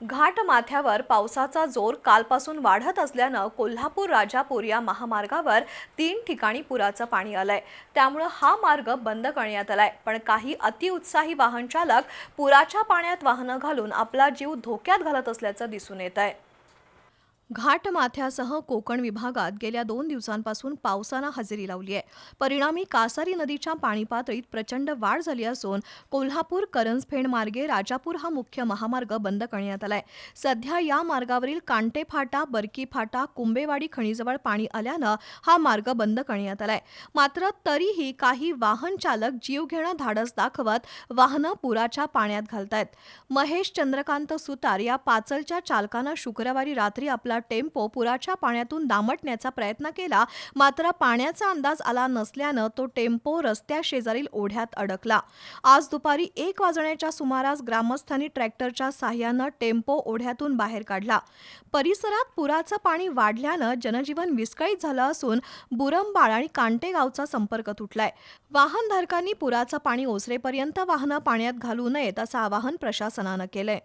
घाट माथ्यावर पावसाचा जोर कालपासून वाढत असल्यानं कोल्हापूर राजापूर या महामार्गावर तीन ठिकाणी पुराचं पाणी आलंय. त्यामुळं हा मार्ग बंद करण्यात आलाय. पण काही अतिउत्साही वाहन चालक पुराच्या पाण्यात वाहनं घालून आपला जीव धोक्यात घालत असल्याचं दिसून येत आहे घाट माथ्यासह कोकण विभागात गेल्या दोन दिवसांपासून पावसानं हजेरी लावली आहे. परिणामी कासारी नदीच्या पाणी पातळीत प्रचंड वाढ झाली असून कोल्हापूर करंजफेड मार्गे राजापूर हा मुख्य महामार्ग बंद करण्यात आलाय. सध्या या मार्गावरील कांटे फाटा बरकी फाटा कुंबेवाडी खणीजवळ पाणी आल्यानं हा मार्ग बंद करण्यात आलाय. मात्र तरीही काही वाहन चालक जीवघेणं धाडस दाखवत वाहनं पुराच्या पाण्यात घालतायत. महेश चंद्रकांत सुतार या पाचलच्या चालकानं शुक्रवारी रात्री आपला टेम्पो पुराच्या पाण्यातून दामटण्याचा प्रयत्न केला मात्र पाण्याचा अंदाज आला नसल्यानं तो टेम्पो रस्त्या शेजारील ओढ्यात अडकला. आज दुपारी एक वाजण्याच्या सुमारास ग्रामस्थांनी ट्रॅक्टरच्या साह्यानं टेम्पो ओढ्यातून बाहेर काढला. परिसरात पुराचं पाणी वाढल्यानं जनजीवन विस्कळीत झालं असून बुरंबाळ आणि कांटेगावचा संपर्क तुटलाय. वाहनधारकांनी पुराचं पाणी ओसरेपर्यंत वाहनं पाण्यात घालू नयेत असं आवाहन प्रशासनानं केलंय.